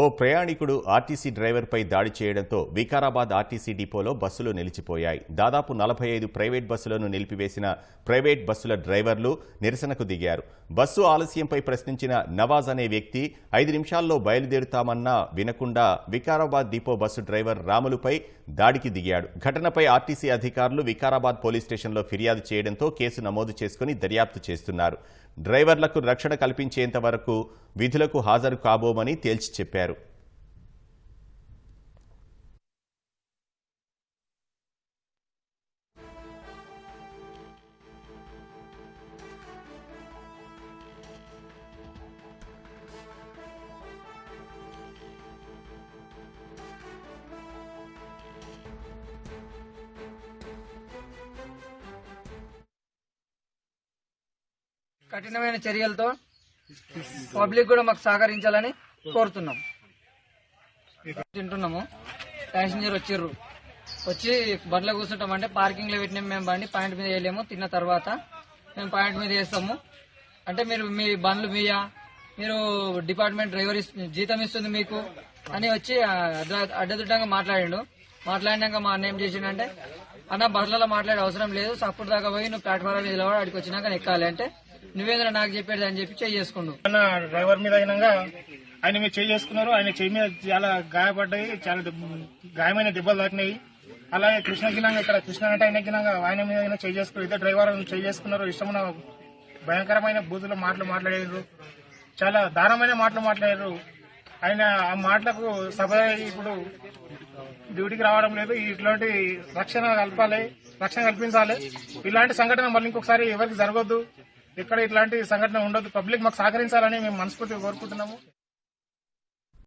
ఓ ప్రయాణికుడు RTC డ్రైవర్పై దాడి చేయడంతో Vikarabad RTC డిపోలో బస్సులు నిలిచిపోయాయి. దాదాపు నలభై ఐదు ప్రైవేట్ బస్సులను నిలిపివేసిన ప్రైవేట్ బస్సుల డ్రైవర్లు నిరసనకు దిగారు. బస్సు ఆలస్యంపై ప్రశ్నించిన నవాజ్ అనే వ్యక్తి ఐదు నిమిషాల్లో బయలుదేరుతామన్నా వినకుండా వికారాబాద్ డిపో బస్సు డ్రైవర్ రాములుపై దాడికి దిగాడు. ఘటనపై ఆర్టీసీ అధికారులు వికారాబాద్ పోలీస్ స్టేషన్లో ఫిర్యాదు చేయడంతో కేసు నమోదు చేసుకుని దర్యాప్తు చేస్తున్నారు. డ్రైవర్లకు రక్షణ కల్పించేంత వరకు విధులకు హాజరు కాబోమని తేల్చి చెప్పారు. కఠినమైన చర్యలతో పబ్లిక్ కూడా మాకు సహకరించాలని కోరుతున్నాం. తింటున్నాము. ప్యాసింజర్ వచ్చిర్రు. వచ్చి బండ్లో కూర్చుంటామంటే పార్కింగ్లో పెట్టినాం మేము బండి పాయింట్ మీద వేయలేము తిన్న తర్వాత మేము పాయింట్ మీద వేస్తాము. అంటే మీరు మీ బండ్లు మీయా? మీరు డిపార్ట్మెంట్ డ్రైవర్ జీతం ఇస్తుంది మీకు? అని వచ్చి అడ్డ- అడ్డదిడ్డంగా మాట్లాడిండు. మాట్లాడినాక మా అన్న ఏం చేసిండంటే అన్న బస్సులలో మాట్లాడే అవసరం లేదు. సప్పుడు దాకా పోయి నువ్వు ప్లాట్ఫామ్ మీద నిలబడి అడికి వచ్చినాక ఎక్కాలి. అంటే నువ్వేంద్ర నాకు చెప్పేది అని చెప్పి చేసుకుండు. డ్రైవర్ మీద అయినాక ఆయన మీద చేయి చేసుకున్నారు. ఆయన చెయ్యి మీద చాలా గాయపడ్డాయి చాలా దెబ్బ- గాయమైన దెబ్బలు తాకినాయి అలాగే కృష్ణ గినాంగ ఇక్కడ కృష్ణ అంటే ఆయన ఆయన మీద అయినా చేయి చేసుకున్నారు. ఇద్దరు డ్రైవర్ చేయి చేసుకున్నారు. ఇష్టమైన భయంకరమైన బూతులు మాటలు మాట్లాడారు. చాలా దారుణమైన మాటలు మాట్లాడారు. ఆయన ఆ మాటలకు సభ ఇప్పుడు డ్యూటీకి రావడం లేదు. ఇట్లాంటి రక్షణ కలపాలి రక్షణ కల్పించాలి. ఇలాంటి సంఘటన మళ్ళీ ఇంకొకసారి ఎవరికి జరగొద్దు. ఇక్కడ ఇట్లాంటి సంఘటన ఉండదు పబ్లిక్ మాకు సహకరించాలని మేము మనస్ఫూర్తిగా కోరుకుంటున్నాము.